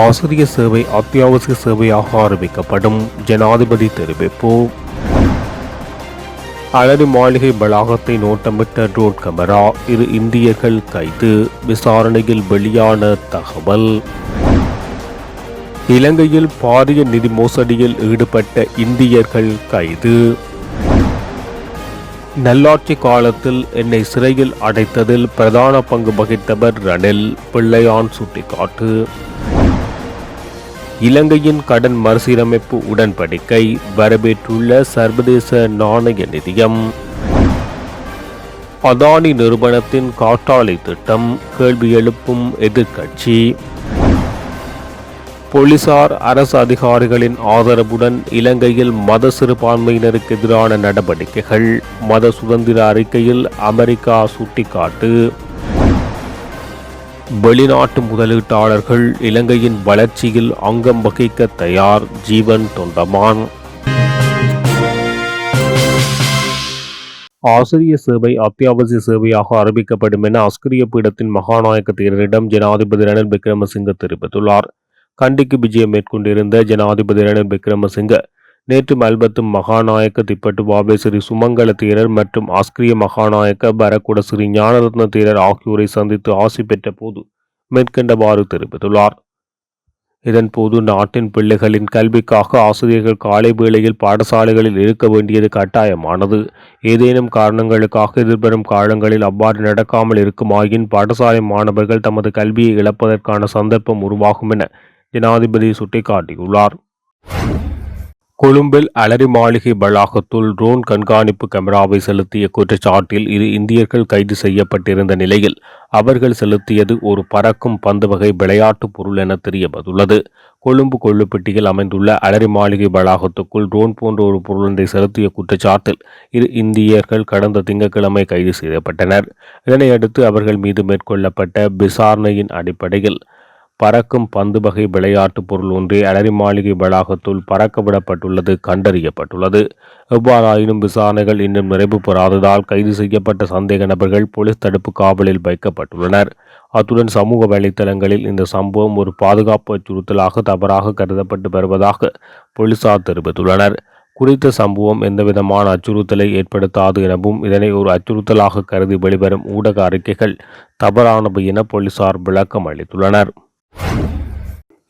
ஆசிரிய சேவை அத்தியாவசிய சேவையாக ஆரம்பிக்கப்படும். ஜனாதிபதி தெரிவிப்பு. அலரி மாளிகை வளாகத்தை நோட்டமிட்ட ட்ரோன் கமரா இரு இந்தியர்கள் கைது. விசாரணையில் வெளியான தகவல். இலங்கையில் பாரிய நிதி மோசடியில் ஈடுபட்ட இந்தியர்கள் கைது. நல்லாட்சி காலத்தில் என்னை சிறையில் அடைத்ததில் பிரதான பங்கு வகித்தவர் ரணில் பிள்ளையான் சுட்டிக்காட்டு. இலங்கையின் கடன் மறுசீரமைப்பு உடன்படிக்கை வரவேற்றுள்ள சர்வதேச நாணய நிதியம். அதானி நிறுவனத்தின் காற்றாலை திட்டம் கேள்வி எழுப்பும் எதிர்க்கட்சி. போலீசார் அரசு அதிகாரிகளின் ஆதரவுடன் இலங்கையில் மத சிறுபான்மையினருக்கு எதிரான நடவடிக்கைகள் மத சுதந்திர அறிக்கையில் அமெரிக்கா சுட்டிக்காட்டு. வெளிநாட்டு முதலீட்டாளர்கள் இலங்கையின் வளர்ச்சியில் அங்கம் வகிக்க தயார் ஜீவன் தொண்டமான். ஆசிரிய சேவை அத்தியாவசிய சேவையாக ஆரம்பிக்கப்படும் என அஸ்கிரிய பீடத்தின் மகாநாயக்க தேரரிடம் ஜனாதிபதி ரணில் விக்ரமசிங்க தெரிவித்துள்ளார். கண்டிக்கு விஜயம் மேற்கொண்டிருந்த ஜனாதிபதி ரணில் விக்ரமசிங்க நேற்று மல்பத்து மகாநாயக்க திப்பட்டு பாபேஸ்வரி சுமங்கல தேரர் மற்றும் ஆஸ்கிரிய மகாநாயக்க பரக்குட ஸ்ரீ ஞானரத்ன தேரர் ஆகியோரை சந்தித்து ஆசி பெற்ற போது மேற்கண்டவாறு தெரிவித்துள்ளார். இதன்போது நாட்டின் பிள்ளைகளின் கல்விக்காக ஆசிரியர்கள் காலை வேளையில் பாடசாலைகளில் இருக்க வேண்டியது கட்டாயமானது. ஏதேனும் காரணங்களுக்காக எதிர்வரும் காலங்களில் அவ்வாறு நடக்காமல் இருக்குமாயின் பாடசாலை மாணவர்கள் தமது கல்வியை இழப்பதற்கான சந்தர்ப்பம் உருவாகும் என ஜனாதிபதி சுட்டிக்காட்டியுள்ளார். கொழும்பில் அலரி மாளிகை வளாகத்துள் ட்ரோன் கண்காணிப்பு கேமராவை செலுத்திய குற்றச்சாட்டில் இரு இந்தியர்கள் கைது செய்யப்பட்டிருந்த நிலையில் அவர்கள் செலுத்தியது ஒரு பறக்கும் பந்து வகை விளையாட்டு பொருள் என தெரியவந்துள்ளது. கொழும்பு கொள்ளுப்பட்டியில் அமைந்துள்ள அலரி மாளிகை வளாகத்துக்குள் ட்ரோன் போன்ற ஒரு பொருளை செலுத்திய குற்றச்சாட்டில் இரு இந்தியர்கள் கடந்த திங்கட்கிழமை கைது செய்யப்பட்டனர். இதனையடுத்து அவர்கள் மீது மேற்கொள்ளப்பட்ட விசாரணையின் அடிப்படையில் பறக்கும் பந்து வகை விளையாட்டுப் பொருள் ஒன்றே அலரி மாளிகை வளாகத்துள் பறக்க விடப்பட்டுள்ளது கண்டறியப்பட்டுள்ளது. எவ்வாறாயினும் விசாரணைகள் இன்னும் நிறைவு பெறாததால் கைது செய்யப்பட்ட சந்தேக நபர்கள் போலீஸ் தடுப்பு காவலில் வைக்கப்பட்டுள்ளனர். அத்துடன் சமூக வலைத்தளங்களில் இந்த சம்பவம் ஒரு பாதுகாப்பு அச்சுறுத்தலாக தவறாக கருதப்பட்டு வருவதாக போலீசார் தெரிவித்துள்ளனர். குறித்த சம்பவம் எந்தவிதமான அச்சுறுத்தலை ஏற்படுத்தாது எனவும் இதனை ஒரு அச்சுறுத்தலாக கருதி வெளிவரும் ஊடக அறிக்கைகள் தவறானவை என போலீசார் விளக்கம் அளித்துள்ளனர்.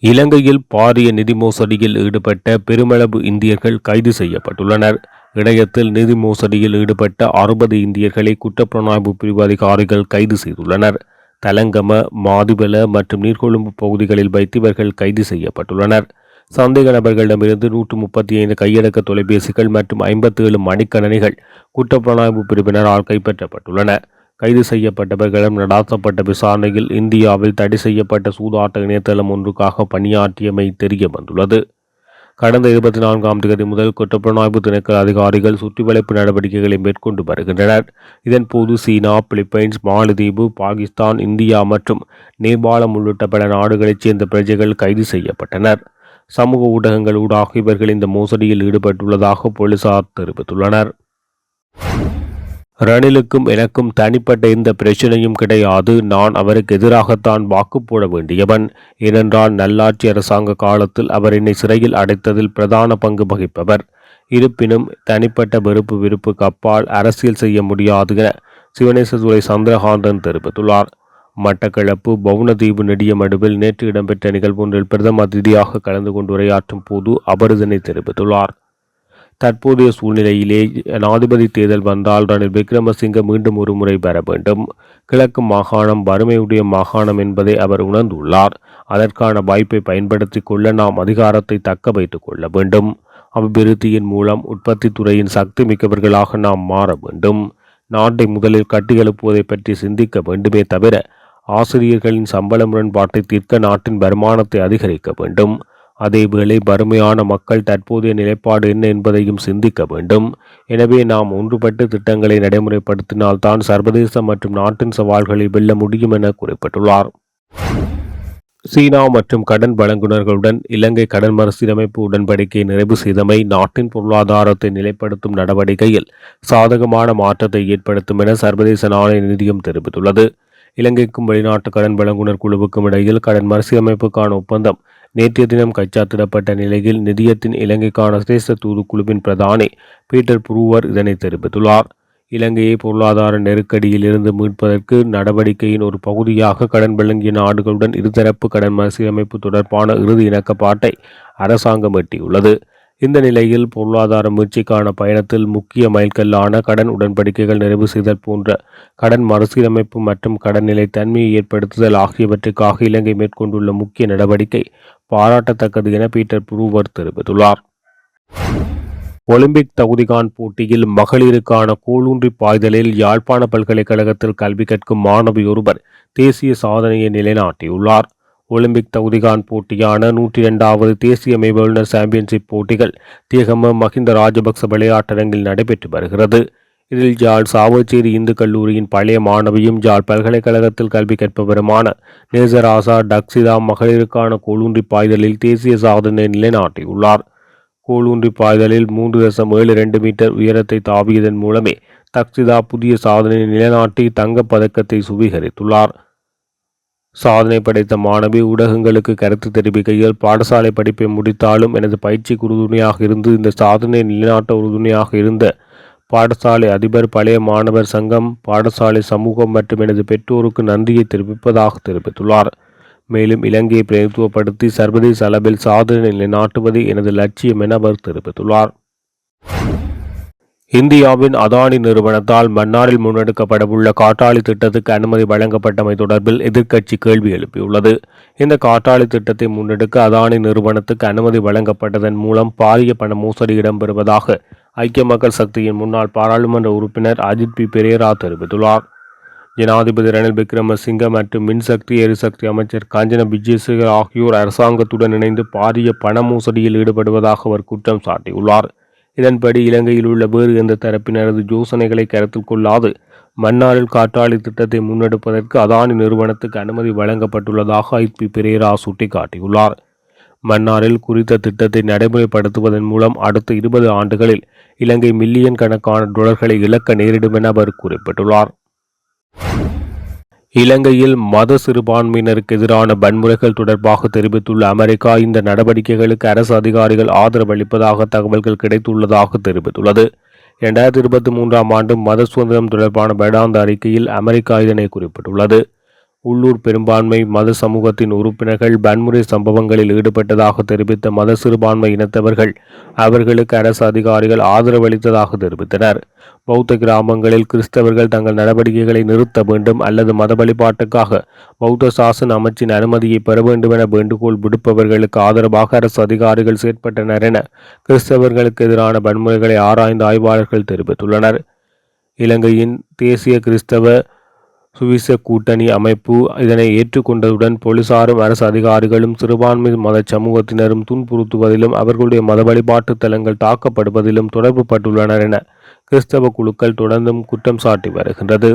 இலங்கையில் பாரிய நிதி மோசடியில் ஈடுபட்ட பெருமளவு இந்தியர்கள் கைது செய்யப்பட்டுள்ளனர். இணையத்தில் நிதி மோசடியில் ஈடுபட்ட அறுபது இந்தியர்களை குற்றப்புலனாய்வு பிரிவு அதிகாரிகள் கைது செய்துள்ளனர். தலங்கம மாதிபல மற்றும் நீர்கொழும்பு பகுதிகளில் வைத்து இவர்கள் கைது செய்யப்பட்டுள்ளனர். சந்தேக நபர்களிடமிருந்து நூற்று முப்பத்தி ஐந்து கையடக்க தொலைபேசிகள் மற்றும் ஐம்பத்தி ஏழு மணிக்கணனிகள் குற்றப்புலனாய்வு பிரிவினரால் கைப்பற்றப்பட்டுள்ளன. கைது செய்யப்பட்டவர்களிடம் நடாத்தப்பட்ட விசாரணையில் இந்தியாவில் தடை செய்யப்பட்ட சூதாட்ட இணையதளம் ஒன்றுக்காக பணியாற்றியமை தெரிய வந்துள்ளது கடந்த இருபத்தி நான்காம் தேதி முதல் குற்றப்புலனாய்வு திணைக்கள அதிகாரிகள் சுற்றிவளைப்பு நடவடிக்கைகளை மேற்கொண்டு வருகின்றனர். இதன்போது சீனா பிலிப்பைன்ஸ் மாலத்தீவு பாகிஸ்தான் இந்தியா மற்றும் நேபாளம் உள்ளிட்ட பல நாடுகளைச் சேர்ந்த பிரஜைகள் கைது செய்யப்பட்டனர். சமூக ஊடகங்கள் ஊடாக இவர்கள் இந்த மோசடியில் ஈடுபட்டுள்ளதாக போலீசார் தெரிவித்துள்ளனர். ரணிலுக்கும் எனக்கும் தனிப்பட்ட எந்த பிரச்சனையும் கிடையாது. நான் அவருக்கு எதிராகத்தான் வாக்கு போட வேண்டியவன். ஏனென்றால் நல்லாட்சி அரசாங்க காலத்தில் அவர் என்னை சிறையில் அடைத்ததில் பிரதான பங்கு வகிப்பவர். இருப்பினும் தனிப்பட்ட வெறுப்பு விருப்புக்கு அப்பால் அரசியல் செய்ய முடியாது என சிவனேசதுரை சந்திரகாந்தன் தெரிவித்துள்ளார். மட்டக்களப்பு பவுனதீவு நெடியமடுவில் நேற்று இடம்பெற்ற நிகழ்வொன்றில் பிரதம அதிதியாக கலந்து கொண்டு உரையாற்றும் போது அவர் இதனை தெரிவித்துள்ளார். தற்போதைய சூழ்நிலையிலே ஜனாதிபதி தேர்தல் வந்தால் ரணில் விக்ரமசிங்க மீண்டும் ஒரு முறை பெற வேண்டும். கிழக்கு மாகாணம் வறுமையுடைய மாகாணம் என்பதை அவர் உணர்ந்துள்ளார். அதற்கான வாய்ப்பை பயன்படுத்தி கொள்ள நாம் அதிகாரத்தை தக்க வைத்துக் கொள்ள வேண்டும். அபிவிருத்தியின் மூலம் உற்பத்தி துறையின் சக்தி மிக்கவர்களாக நாம் மாற வேண்டும். நாட்டை முதலில் கட்டியெழுப்புவதை பற்றி சிந்திக்க வேண்டுமே தவிர ஆசிரியர்களின் சம்பள முரண்பாட்டை தீர்க்க நாட்டின் வருமானத்தை அதிகரிக்க வேண்டும். அதேவேளை வறுமையான மக்கள் தற்போதைய நிலைப்பாடு என்ன என்பதையும் சிந்திக்க வேண்டும். எனவே நாம் ஒன்றுபட்டு திட்டங்களை நடைமுறைப்படுத்தினால்தான் சர்வதேச மற்றும் நாட்டின் சவால்களை வெல்ல முடியும் என குறிப்பிட்டுள்ளார். சீனா மற்றும் கடன் வழங்குனர்களுடன் இலங்கை கடன் மறுசீரமைப்பு உடன்படிக்கை நிறைவு செய்தமை நாட்டின் பொருளாதாரத்தை நிலைப்படுத்தும் நடவடிக்கையில் சாதகமான மாற்றத்தை ஏற்படுத்தும் என சர்வதேச நாணய நிதியம் தெரிவித்துள்ளது. இலங்கைக்கும் வெளிநாட்டு கடன் வழங்குனர் குழுவுக்கும் இடையில் கடன் மறுசீரமைப்புக்கான ஒப்பந்தம் நேற்றைய தினம் கைச்சாத்திடப்பட்ட நிலையில் நிதியத்தின் இலங்கைக்கான சிரேஷ்ட தூதுக்குழுவின் பிரதானி பீட்டர் புரூவர் இதனை தெரிவித்துள்ளார். இலங்கையை பொருளாதார நெருக்கடியில் இருந்து மீட்பதற்கு நடவடிக்கையின் ஒரு பகுதியாக கடன் வழங்கிய நாடுகளுடன் இருதரப்பு கடன் மறுசீரமைப்பு தொடர்பான இறுதி இணக்கப்பாட்டை அரசாங்கம் எட்டியுள்ளது. இந்த நிலையில் பொருளாதார முயற்சிக்கான பயணத்தில் முக்கிய மைல்கல்லான கடன் உடன்படிக்கைகள் நிறைவு செய்தல் போன்ற கடன் மறுசீரமைப்பு மற்றும் கடன் நிலை தன்மையை ஏற்படுத்துதல் ஆகியவற்றுக்காக இலங்கை மேற்கொண்டுள்ள முக்கிய நடவடிக்கை பாராட்டத்தக்கது என பீட்டர் புரூவர் தெரிவித்துள்ளார். ஒலிம்பிக் தகுதிகான் போட்டியில் மகளிருக்கான கோலூன்றி பாய்தலில் யாழ்ப்பாண பல்கலைக்கழகத்தில் கல்வி கற்கும் மாணவி ஒருவர் தேசிய சாதனையை நிலைநாட்டியுள்ளார். ஒலிம்பிக் தகுதிகான் போட்டியான நூற்றி இரண்டாவது தேசிய மெய்வல்லுநர் சாம்பியன்ஷிப் போட்டிகள் தியகம மஹிந்த ராஜபக்ச விளையாட்டரங்கில் நடைபெற்று வருகிறது. இதில் ஜாழ் சாவச்சேரி இந்து கல்லூரியின் பழைய மாணவியும் ஜாழ் பல்கலைக்கழகத்தில் கல்வி கற்பவருமான நேசராசா டக்சிதா மகளிருக்கான கோலூன்றி பாய்தலில் தேசிய சாதனை நிலைநாட்டியுள்ளார். கோலூன்றி பாய்தலில் மூன்று தசம் ஏழு இரண்டு மீட்டர் உயரத்தை தாவியதன் மூலமே தக்சிதா புதிய சாதனை நிலைநாட்டி தங்கப் பதக்கத்தை சுவீகரித்துள்ளார். சாதனை படைத்த மாணவி ஊடகங்களுக்கு கருத்து தெரிவிக்கையில் பாடசாலை படிப்பை முடித்தாலும் எனது பயிற்சிக்கு உறுதுணையாக இருந்து இந்த சாதனை நிலைநாட்ட உறுதுணையாக இருந்த பாடசாலை அதிபர் பழைய மாணவர் சங்கம் பாடசாலை சமூகம் மற்றும் எனது பெற்றோருக்கு நன்றியை தெரிவிப்பதாக தெரிவித்துள்ளார். மேலும் இலங்கையை பிரதித்துவப்படுத்தி சர்வதேச அளவில் சாதனை நிலைநாட்டுவது எனது லட்சியம் என அவர் தெரிவித்துள்ளார். இந்தியாவின் அதானி நிறுவனத்தால் மன்னாரில் முன்னெடுக்கப்படவுள்ள காற்றாலை திட்டத்துக்கு அனுமதி வழங்கப்பட்டமை தொடர்பில் எதிர்க்கட்சி கேள்வி எழுப்பியுள்ளது. இந்த காற்றாலை திட்டத்தை முன்னெடுக்க அதானி நிறுவனத்துக்கு அனுமதி வழங்கப்பட்டதன் மூலம் பாரிய பண மோசடி இடம்பெறுவதாக ஐக்கிய மக்கள் சக்தியின் முன்னாள் பாராளுமன்ற உறுப்பினர் அஜித் பி. பெரேரா தெரிவித்துள்ளார். ஜனாதிபதி ரணில் விக்ரமசிங்க மற்றும் மின்சக்தி எரிசக்தி அமைச்சர் காஞ்சன விஜயசேகர் ஆகியோர் அரசாங்கத்துடன் இணைந்து பாரிய பண மோசடியில் ஈடுபடுவதாக அவர் குற்றம் சாட்டியுள்ளார். இதன்படி இலங்கையில் உள்ள வேறு எந்த தரப்பினரது யோசனைகளை கருத்தில் கொள்ளாது மன்னாரில் காற்றாலை திட்டத்தை முன்னெடுப்பதற்கு அதானி நிறுவனத்துக்கு அனுமதி வழங்கப்பட்டுள்ளதாக ஐபி பிரேரா சுட்டிக்காட்டியுள்ளார். மன்னாரில் குறித்த திட்டத்தை நடைமுறைப்படுத்துவதன் மூலம் அடுத்த இருபது ஆண்டுகளில் இலங்கை மில்லியன் கணக்கான டொலர்களை இழக்க நேரிடும் என அவர் குறிப்பிட்டுள்ளார். இலங்கையில் மத சிறுபான்மையினருக்கு எதிரான வன்முறைகள் தொடர்பாக தெரிவித்துள்ள அமெரிக்கா இந்த நடவடிக்கைகளுக்கு அரசு அதிகாரிகள் ஆதரவு அளிப்பதாக தகவல்கள் கிடைத்துள்ளதாக தெரிவித்துள்ளது. இரண்டாயிரத்தி இருபத்தி மூன்றாம் ஆண்டு மத சுதந்திரம் தொடர்பான வேடாந்த அறிக்கையில் அமெரிக்கா இதனை குறிப்பிட்டுள்ளது. உள்ளூர் பெரும்பான்மை மத சமூகத்தின் உறுப்பினர்கள் வன்முறை சம்பவங்களில் ஈடுபட்டதாக தெரிவித்த மத சிறுபான்மை இனத்தவர்கள் அவர்களுக்கு அரசு அதிகாரிகள் ஆதரவளித்ததாக தெரிவித்தனர். பௌத்த கிராமங்களில் கிறிஸ்தவர்கள் தங்கள் நடவடிக்கைகளை நிறுத்த வேண்டும் அல்லது மத வழிபாட்டுக்காக பௌத்த சாசன அமைச்சின் அனுமதியை பெற வேண்டும் என வேண்டுகோள் விடுப்பவர்களுக்கு ஆதரவாக அரசு அதிகாரிகள் செயற்பட்டனர் என கிறிஸ்தவர்களுக்கு எதிரான வன்முறைகளை ஆராய்ந்த ஆய்வாளர்கள் தெரிவித்துள்ளனர். இலங்கையின் தேசிய கிறிஸ்தவ சுவிச கூட்டணி அமைப்பு இதனை ஏற்றுக்கொண்டதுடன் போலீசாரும் அரசு அதிகாரிகளும் சிறுபான்மை மத சமூகத்தினரும் துன்புறுத்துவதிலும் அவர்களுடைய மத வழிபாட்டு தலங்கள் தாக்கப்படுவதிலும் தொடர்பு பட்டுள்ளனர் என கிறிஸ்தவ குழுக்கள் தொடர்ந்தும் குற்றம் சாட்டி வருகின்றது.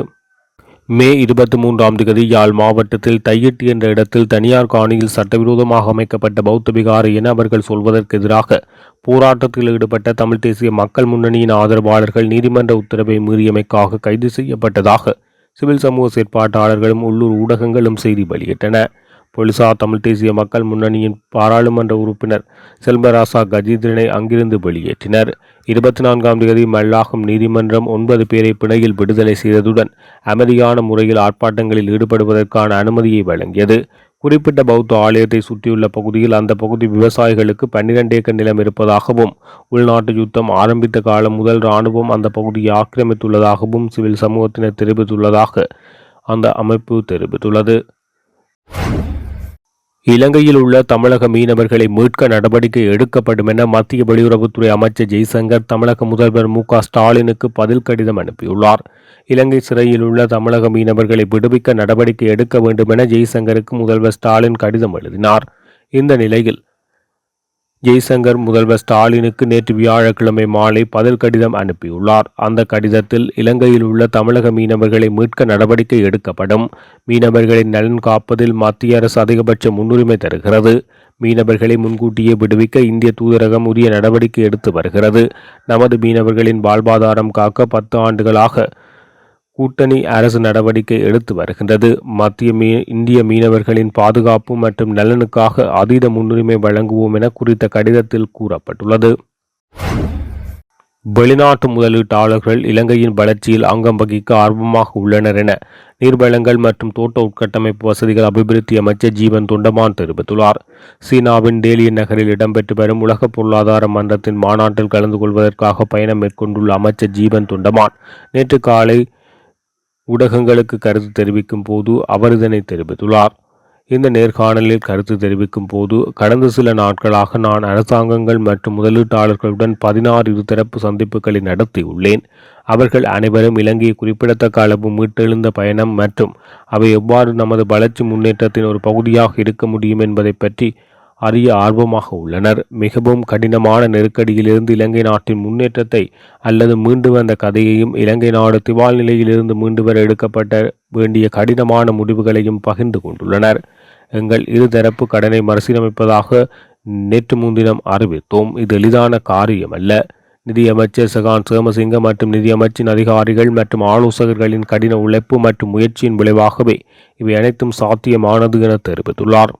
மே இருபத்தி மூன்றாம் தேதி யாழ் மாவட்டத்தில் தையிட்டு என்ற இடத்தில் தனியார் காணியில் சட்டவிரோதமாக அமைக்கப்பட்ட பௌத்த விகாரை என அவர்கள் சொல்வதற்கு எதிராக போராட்டத்தில் ஈடுபட்ட தமிழ் தேசிய மக்கள் முன்னணியின் ஆதரவாளர்கள் நீதிமன்ற உத்தரவை மீறியமைக்காக கைது செய்யப்பட்டதாக சிவில் சமூக செயற்பாட்டாளர்களும் உள்ளூர் ஊடகங்களும் செய்தி வெளியிட்டன. பொலிசா தமிழ் தேசிய மக்கள் முன்னணியின் பாராளுமன்ற உறுப்பினர் செல்வராசா கஜீந்திரனை அங்கிருந்து வெளியேற்றினர். இருபத்தி நான்காம் தேதி மல்லாகம் நீதிமன்றம் ஒன்பது பேரை பிணையில் விடுதலை செய்ததுடன் அமைதியான முறையில் ஆர்ப்பாட்டங்களில் ஈடுபடுவதற்கான அனுமதியை வழங்கியது. குறிப்பிட்ட பௌத்த ஆலயத்தை சுற்றியுள்ள பகுதியில் அந்த பகுதி விவசாயிகளுக்கு பன்னிரண்டு ஏக்கர் நிலம் இருப்பதாகவும் உள்நாட்டு யுத்தம் ஆரம்பித்த காலம் முதல் இராணுவம் அந்த பகுதியை ஆக்கிரமித்துள்ளதாகவும் சிவில் சமூகத்தினர் தெரிவித்துள்ளதாக அந்த அமைப்பு தெரிவித்துள்ளது. இலங்கையில் உள்ள தமிழக மீனவர்களை மீட்க நடவடிக்கை எடுக்கப்படும் என மத்திய வெளியுறவுத்துறை அமைச்சர் ஜெய்சங்கர் தமிழக முதல்வர் மு ஸ்டாலினுக்கு பதில் கடிதம் அனுப்பியுள்ளார். இலங்கை சிறையில் உள்ள தமிழக மீனவர்களை விடுவிக்க நடவடிக்கை எடுக்க வேண்டும் என ஜெய்சங்கருக்கு முதல்வர் ஸ்டாலின் கடிதம் எழுதினார். இந்த நிலையில் ஜெய்சங்கர் முதல்வர் ஸ்டாலினுக்கு நேற்று வியாழக்கிழமை மாலை பதில் கடிதம் அனுப்பியுள்ளார். அந்த கடிதத்தில் இலங்கையில் உள்ள தமிழக மீனவர்களை மீட்க நடவடிக்கை எடுக்கப்படும். மீனவர்களின் நலன் காப்பதில் மத்திய அரசு அதிகபட்ச முன்னுரிமை தருகிறது. மீனவர்களை முன்கூட்டியே விடுவிக்க இந்திய தூதரகம் உரிய நடவடிக்கை எடுத்து வருகிறது. நமது மீனவர்களின் வாழ்வாதாரம் காக்க பத்து ஆண்டுகளாக கூட்டணி அரசு நடவடிக்கை எடுத்து வருகின்றது. மத்திய மீ இந்திய மீனவர்களின் பாதுகாப்பு மற்றும் நலனுக்காக அதீத முன்னுரிமை வழங்குவோம் என குறித்த கடிதத்தில் கூறப்பட்டுள்ளது. வெளிநாட்டு முதலீட்டாளர்கள் இலங்கையின் வளர்ச்சியில் அங்கம் வகிக்க ஆர்வமாக உள்ளனர் என நீர்வளங்கள் மற்றும் தோட்ட உட்கட்டமைப்பு வசதிகள் அபிவிருத்தி அமைச்சர் ஜீவன் தொண்டமான் தெரிவித்துள்ளார். சீனாவின் டேலிய நகரில் இடம்பெற்று வரும் உலக பொருளாதார மன்றத்தின் மாநாட்டில் கலந்து கொள்வதற்காக பயணம் மேற்கொண்டுள்ள அமைச்சர் ஜீவன் தொண்டமான் நேற்று காலை ஊடகங்களுக்கு கருத்து தெரிவிக்கும் போது அவர் இதனை தெரிவித்துள்ளார். இந்த நேர்காணலில் கருத்து தெரிவிக்கும் போது கடந்த சில நாட்களாக நான் அரசாங்கங்கள் மற்றும் முதலீட்டாளர்களுடன் பதினாறு இருதரப்பு சந்திப்புகளை நடத்தியுள்ளேன். அவர்கள் அனைவரும் இலங்கையை குறிப்பிடத்தக்க அளவு மீட்டெழுந்த பயணம் மற்றும் அவை எவ்வாறு நமது வளர்ச்சி முன்னேற்றத்தின் ஒரு பகுதியாக இருக்க முடியும் என்பதை பற்றி அறிய ஆர்வமாக உள்ளனர். மிகவும் கடினமான நெருக்கடியிலிருந்து இலங்கை நாட்டின் முன்னேற்றத்தை அல்லது மீண்டு வந்த கதையையும் இலங்கை நாடு திவால் நிலையிலிருந்து மீண்டு வர எடுக்கப்பட்ட வேண்டிய கடினமான முடிவுகளையும் பகிர்ந்து கொண்டுள்ளனர். எங்கள் இருதரப்பு கடனை மறுசீரமைப்பதாக நேற்று முன்தினம் அறிவித்தோம். இது எளிதான காரியமல்ல. நிதியமைச்சர் சகான் சேமசிங்க மற்றும் நிதியமைச்சின் அதிகாரிகள் மற்றும் ஆலோசகர்களின் கடின உழைப்பு மற்றும் முயற்சியின் விளைவாகவே இவை அனைத்தும் சாத்தியமானது என தெரிவித்துள்ளார்.